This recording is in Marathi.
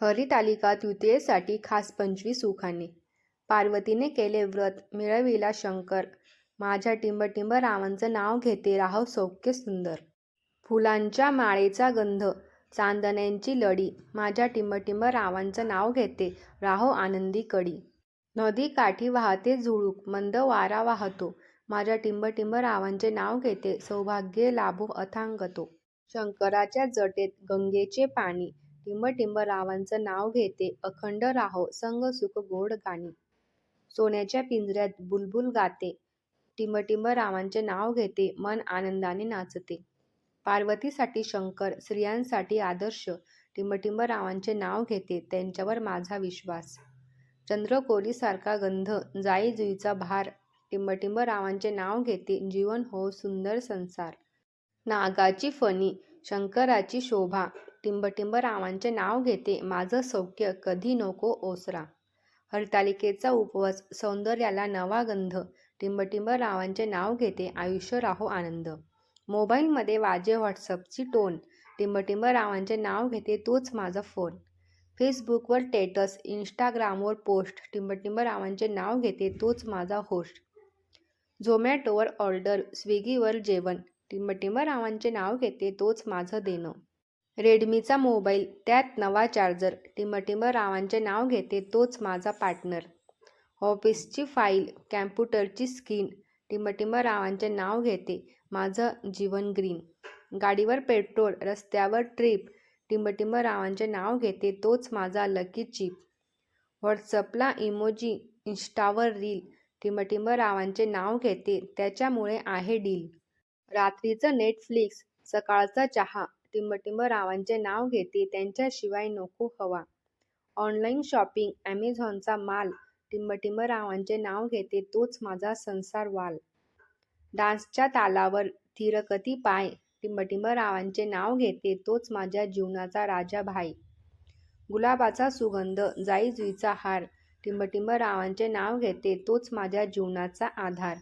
हरितालिका तृतीयेसाठी खास पंचवीस सुखांनी. पार्वतीने केले व्रत मिळविला शंकर. माझ्या टिंबटिंब रावांचं नाव घेते राहो सौख्य सुंदर. फुलांच्या माळेचा गंध चांदण्यांची लडी. माझ्या टिंबटिंब रावांचं नाव घेते राहो आनंदी कडी. नदी काठी वाहते झुळूक मंद वारा वाहतो. माझ्या टिंबटिंब रावांचे नाव घेते सौभाग्य लाभो अथांगतो. शंकराच्या जटेत गंगेचे पाणी टिंबटिंब रावांचं नाव घेते अखंड राहो संग सुख गोड गाणी. सोन्याच्या पिंजऱ्यात बुलबुल गाते टिंबटिंब रावांचे नाव घेते मन आनंदाने नाचते. पार्वतीसाठी शंकर स्त्रियांसाठी आदर्श टिंबटिंब रावांचे नाव घेते त्यांच्यावर माझा विश्वास. चंद्रकोरीसारखा गंध जाई जुईचा भार टिंबटिंब रावांचे नाव घेते जीवन हो सुंदर संसार. नागाची फणी शंकराची शोभा टिंबटिंब रावांचे नाव घेते. माझं सौख्य कधी नको ओसरा. हरतालिकेचा उपवास सौंदर्याला नवा गंध टिंबटिंब रावांचे नाव घेते. आयुष्य राहो आनंद. मोबाईलमध्ये वाजे व्हॉट्सअपची टोन टिंबटिंब रावांचे नाव घेते तोच माझा फोन. फेसबुकवर टेटस इंस्टाग्रामवर पोस्ट टिंबटिंब रावांचे नाव घेते तोच माझा होस्ट. झोमॅटोवर ऑर्डर स्विगीवर जेवण टिंबटिंब रावांचे नाव घेते तोच माझं देणं. रेडमीचा मोबाईल त्यात नवा चार्जर टिमटिम रावांचे नाव घेते तोच माझा पार्टनर ऑफिसची फाईल कॅम्प्युटरची स्क्रीन टिमटिम रावांचे नाव घेते माझं जीवन ग्रीन गाडीवर पेट्रोल रस्त्यावर ट्रिप टिमटिम रावांचे नाव घेते तोच माझा लकी चिप व्हॉट्सअपला इमोजी इन्स्टावर रील टिमटिम रावांचे नाव घेते त्याच्यामुळे आहे डील रात्रीचं नेटफ्लिक्स सकाळचा चहा टिंबटिंब रावांचे नाव घेते त्यांच्याशिवाय नको हवा. ऑनलाईन शॉपिंग ॲमेझॉनचा माल टिंबटिंब रावांचे नाव घेते तोच माझा संसार वाल. डान्सच्या तालावर थिरकती पाय टिंबटिंब रावांचे नाव घेते तोच माझ्या जीवनाचा राजा भाई. गुलाबाचा सुगंध जाई जुईचा हार टिंबटिंब रावांचे नाव घेते तोच माझ्या जीवनाचा आधार.